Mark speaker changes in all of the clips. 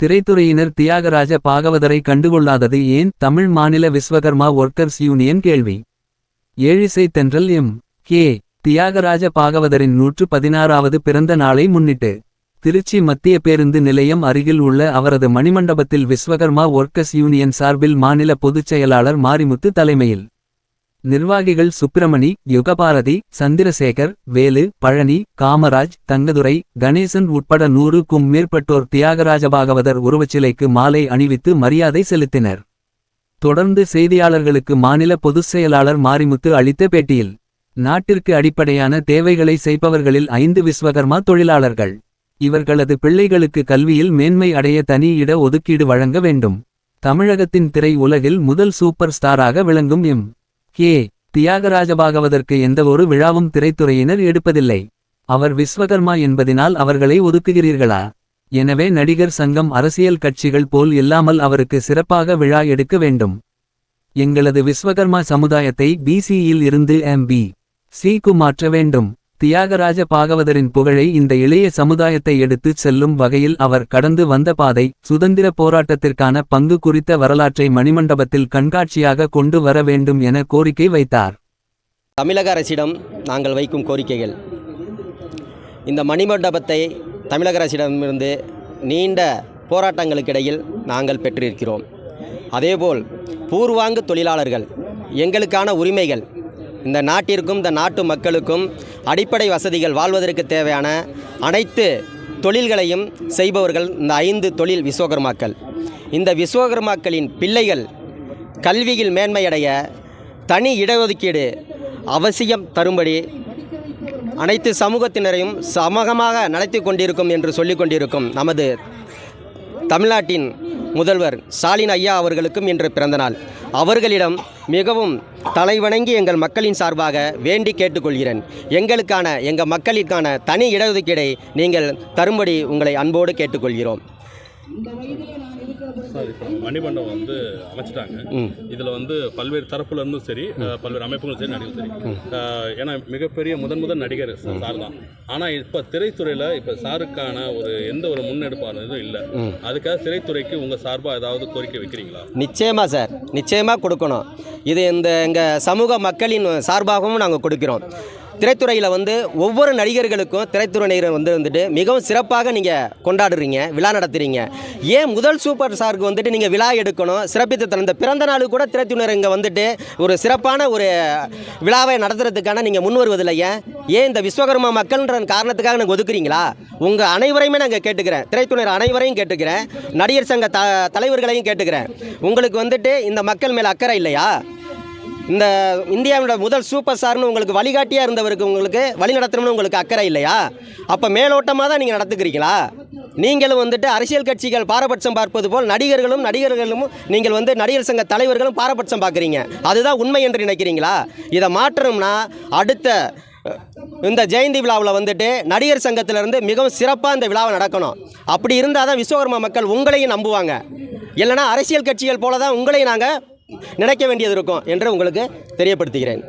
Speaker 1: திரைத்துறையினர் தியாகராஜ பாகவதரை கண்டுகொள்ளாதது ஏன்? தமிழ் மாநில Vishwakarma workers union கேள்வி. ஏழிசை தென்றல் எம். கே. தியாகராஜ பாகவதரின் நூற்று பதினாறாவது பிறந்த நாளை முன்னிட்டு திருச்சி மத்திய பேருந்து நிலையம் அருகில் உள்ள அவரது மணிமண்டபத்தில் விஸ்வகர்மா ஒர்க்கர்ஸ் யூனியன் சார்பில் மாநில பொதுச் செயலாளர் மாரிமுத்து தலைமையில் நிர்வாகிகள் சுப்பிரமணி யுகபாரதி சந்திரசேகர் வேலு பழனி காமராஜ் தங்கதுரை கணேசன் உட்பட நூறுக்கும் மேற்பட்டோர் தியாகராஜ பாகவதர் உருவச்சிலைக்கு மாலை அணிவித்து மரியாதை செலுத்தினர். தொடர்ந்து செய்தியாளர்களுக்கு மாநில பொதுச் செயலாளர் மாரிமுத்து அளித்த பேட்டியில் நாட்டிற்கு அடிப்படையான தேவைகளை செய்பவர்களில் ஐந்து விஸ்வகர்மா தொழிலாளர்கள். இவர்களது பிள்ளைகளுக்கு கல்வியில் மேன்மை அடைய தனி இட ஒதுக்கீடு வழங்க வேண்டும். தமிழகத்தின் திரை உலகில் முதல் சூப்பர் ஸ்டாராக விளங்கும் எம். கே தியாகராஜபாகவதற்கு எந்தவொரு விழாவும் திரைத்துறையினர் எடுப்பதில்லை. அவர் விஸ்வகர்மா என்பதினால் அவர்களை ஒதுக்குகிறீர்களா? எனவே நடிகர் சங்கம் அரசியல் கட்சிகள் போல் இல்லாமல் அவருக்கு சிறப்பாக விழா எடுக்க வேண்டும். எங்களது விஸ்வகர்மா சமுதாயத்தை பிசியில் இருந்து எம்பி சிக்கு மாற்ற வேண்டும். தியாகராஜ பாகவதரின் புகழை இந்த இளைய சமுதாயத்தை எடுத்துச் செல்லும் வகையில் அவர் கடந்து வந்த பாதை சுதந்திர போராட்டத்திற்கான பங்கு குறித்த வரலாற்றை மணிமண்டபத்தில் கண்காட்சியாக கொண்டு வர வேண்டும் என கோரிக்கை வைத்தார்.
Speaker 2: தமிழக அரசிடம் நாங்கள் வைக்கும் கோரிக்கைகள். இந்த மணிமண்டபத்தை தமிழக அரசிடமிருந்து நீண்ட போராட்டங்களுக்கிடையில் நாங்கள் பெற்றிருக்கிறோம். அதேபோல் பூர்வாங்கு தொழிலாளர்கள் எங்களுக்கான உரிமைகள் இந்த நாட்டிற்கும் இந்த நாட்டு மக்களுக்கும் அடிப்படை வசதிகள் வாழ்வதற்கு தேவையான அனைத்து தொழில்களையும் செய்பவர்கள் இந்த ஐந்து தொழில் விஸ்வகர்மாக்கள். இந்த விஸ்வகர்மாக்களின் பிள்ளைகள் கல்வியில் மேன்மையடைய தனி இடஒதுக்கீடு அவசியம் தரும்படி அனைத்து சமூகத்தினரையும் சமூகமாக நடத்தி கொண்டிருக்கும் என்று சொல்லிக் கொண்டிருக்கும் நமது தமிழ்நாட்டின் முதல்வர் ஸ்டாலின் ஐயா அவர்களுக்கும் இன்று பிறந்தநாள். அவர்களிடம் மிகவும் தலைவணங்கி எங்கள் மக்களின் சார்பாக வேண்டி கேட்டுக்கொள்கிறேன். எங்களுக்கான எங்கள் மக்களுக்கான தனி இடஒதுக்கீடை நீங்கள் தரும்படி உங்களை அன்போடு கேட்டுக்கொள்கிறோம்.
Speaker 3: சார் இப்போ மணிமண்டபம் வந்து அமைச்சிட்டாங்க. இதில் வந்து பல்வேறு தரப்புல இருந்தும் சரி பல்வேறு அமைப்புகளும் சரி நடிகரும் சரி. ஏன்னா மிகப்பெரிய முதன் முதல் நடிகர் சார் தான். ஆனால் இப்போ திரைத்துறையில் இப்போ சாருக்கான ஒரு எந்த ஒரு முன்னெடுப்பானதும் இல்லை. அதுக்காக திரைத்துறைக்கு உங்கள் சார்பாக ஏதாவது கோரிக்கை வைக்கிறீங்களா?
Speaker 2: நிச்சயமாக சார். நிச்சயமாக கொடுக்கணும். இது இந்த எங்கள் சமூக மக்களின் சார்பாகவும் நாங்கள் கொடுக்கிறோம். திரைத்துறையில் வந்து ஒவ்வொரு நடிகர்களுக்கும் திரைத்துறையினர் வந்து வந்துட்டு மிகவும் சிறப்பாக நீங்கள் கொண்டாடுறீங்க விழா நடத்துறீங்க. ஏன் முதல் சூப்பர் ஸ்டாருக்கு வந்துட்டு நீங்கள் விழா எடுக்கணும் சிறப்பித்து தந்த இந்த பிறந்த நாளுக்கு கூட திரைத்துறையினர் இங்கே வந்துட்டு ஒரு சிறப்பான ஒரு விழாவை நடத்துறதுக்கான நீங்கள் முன் வருவதில்லை. ஏன்? ஏன் இந்த விஸ்வகர்மா மக்கள்ன்ற காரணத்துக்காக நாங்கள் ஒதுக்குறீங்களா? உங்கள் அனைவரையுமே நாங்கள் கேட்டுக்கிறேன். திரைத்துறையினர் அனைவரையும் கேட்டுக்கிறேன். நடிகர் சங்க த தலைவர்களையும் கேட்டுக்கிறேன். உங்களுக்கு வந்துட்டு இந்த மக்கள் மேலே அக்கறை இல்லையா? இந்த இந்தியாவோட முதல் சூப்பர் ஸ்டார்னு உங்களுக்கு வழிகாட்டியாக இருந்தவருக்கு உங்களுக்கு வழி நடத்தணும்னு உங்களுக்கு அக்கறை இல்லையா? அப்போ மேலோட்டமாக தான் நீங்கள் நடத்துக்கிறீங்களா? நீங்களும் வந்துட்டு அரசியல் கட்சிகள் பாரபட்சம் பார்ப்பது போல் நடிகர்களும் நடிகர்களும் நீங்கள் வந்து நடிகர் சங்க தலைவர்களும் பாரபட்சம் பார்க்குறீங்க. அதுதான் உண்மை என்று நினைக்கிறீங்களா? இதை மாற்றணும்னா அடுத்த இந்த ஜெயந்தி விழாவில் வந்துட்டு நடிகர் சங்கத்திலிருந்து மிகவும் சிறப்பாக இந்த விழாவை நடக்கணும். அப்படி இருந்தால் தான் விஸ்வகர்மா மக்கள் உங்களையும் நம்புவாங்க. இல்லைன்னா அரசியல் கட்சிகள் போல தான் உங்களையும் நாங்கள் நினைக்க வேண்டியது இருக்கும் என்று உங்களுக்கு தெரியப்படுத்துகிறேன்.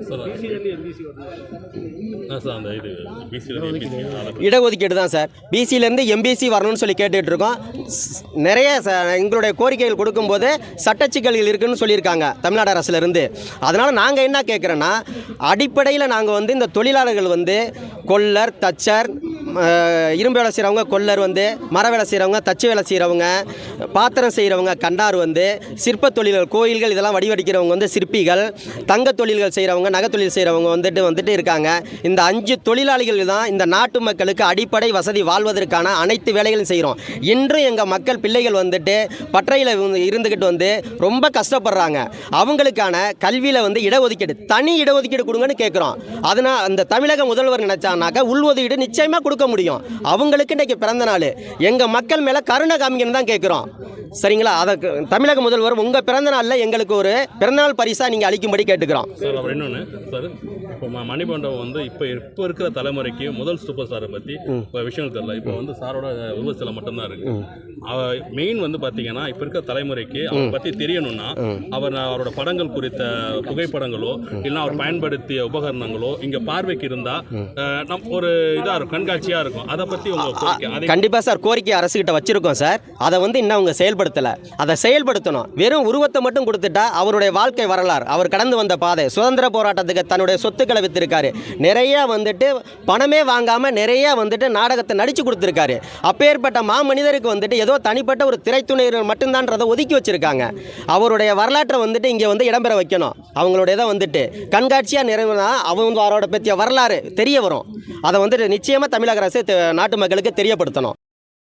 Speaker 2: இடஒதுக்கீடு தான் சார். பிசியிலேருந்து எம்பிசி வரணும்னு சொல்லி கேட்டுட்டு இருக்கோம் நிறைய எங்களுடைய கோரிக்கைகள் கொடுக்கும்போது சட்டச்சிக்கல்கள் இருக்குன்னு சொல்லியிருக்காங்க தமிழ்நாடு அரசுலேருந்து அதனால் நாங்கள் என்ன கேட்குறோன்னா அடிப்படையில் நாங்கள் வந்து இந்த தொழிலாளர்கள் வந்து கொல்லர் தச்சர் இரும்பு வேலை செய்கிறவங்க கொல்லர் வந்து மர வேலை செய்கிறவங்க தச்சு வேலை செய்கிறவங்க பாத்திரம் செய்கிறவங்க கண்டார் வந்து சிற்ப தொழில்கள் கோயில்கள் இதெல்லாம் வடிவடிக்கிறவங்க வந்து சிற்பிகள் தங்க தொழில்கள் செய்கிறவங்க நகை தொழில் செய்கிறவங்க வந்துட்டு வந்துட்டு இருக்காங்க. இந்த அஞ்சு தொழிலாளிகள் தான் இந்த நாட்டு மக்களுக்கு அடிப்படை வசதி வாழ்வதற்கான அனைத்து வேலைகளும் செய்கிறோம் இன்றும் எங்கள் மக்கள் பிள்ளைகள் வந்துட்டு பற்றையில் இருந்துக்கிட்டு வந்து ரொம்ப கஷ்டப்படுறாங்க. அவங்களுக்கான கல்வியில் வந்து இடஒதுக்கீடு தனி இடஒதுக்கீடு கொடுங்கன்னு கேட்குறோம் அதனால் அந்த தமிழக முதல்வர் நினைச்சானாக்கா உள்ஒதுக்கீடு நிச்சயமாக கொடுக்க முடியும். அவங்களுக்கு இன்றைக்கி பிறந்த நாள். எங்கள் மக்கள் மேலே கருணை காமிங்கன்னு தான் கேட்குறோம் சரிங்களா? அதற்கு தமிழக முதல்வர் உங்கள் பிறந்த நாளில் எங்களுக்கு ஒரு பிறந்தநாள் பரிசாக நீங்கள் அளிக்கும்படி கேட்டுக்கிறோம்.
Speaker 3: சார் அப்புறம் இன்னொன்று சார் இப்போ மணிமண்டபம் வந்து இப்போ இப்போ இருக்கிற தலைமுறைக்கு முதல் சூப்பர் ஸ்டாரை பற்றி இப்போ விஷயங்கள் தெரியல. இப்போ வந்து சாரோட உருவசிலை மட்டும்தான் இருக்கு. மெயின் வந்து பார்த்தீங்கன்னா இப்போ இருக்கிற தலைமுறைக்கு அவரை பற்றி தெரியணும்னா அவர் அவரோட படங்கள் குறித்த புகைப்படங்களோ இல்லைன்னா அவர் பயன்படுத்திய உபகரணங்களோ இங்கே பார்வைக்கு இருந்தால் நம் ஒரு இதாக இருக்கும் கண்காட்சியாக இருக்கும். அதை பற்றி உங்கள் கோரிக்கை அதை
Speaker 2: கண்டிப்பாக சார் கோரிக்கை அரசுகிட்ட வச்சிருக்கோம் சார். அதை வந்து இன்னும் அவங்க செயல்படுத்தலை. அதை செயல்படுத்தணும். வெறும் உருவத்தை மட்டும் கொடுத்துட்டா அவருடைய வாழ்க்கை வரலாறு. அவர் கடந்து வந்த பாதை. சுதந்திர போராட்டத்துக்கு தன்னுடைய சொத்துக்களை வித்திருக்காரு. நிறைய வந்துட்டு பணமே வாங்காமல் நிறைய வந்துட்டு நாடகத்தை நடித்து கொடுத்துருக்காரு. அப்பேற்பட்ட மாமனிதருக்கு வந்துட்டு ஏதோ தனிப்பட்ட ஒரு திரைத்துணையினர் மட்டும்தான்றதை ஒதுக்கி வச்சுருக்காங்க. அவருடைய வரலாற்றை வந்துட்டு இங்கே வந்து இடம்பெற வைக்கணும். அவங்களுடைய இதை வந்துட்டு கண்காட்சியாக நிறைவுனா அவங்க அவரோட பற்றிய வரலாறு தெரிய வரும். அதை வந்துட்டு நிச்சயமாக தமிழக அரசு நாட்டு மக்களுக்கு தெரியப்படுத்தணும்.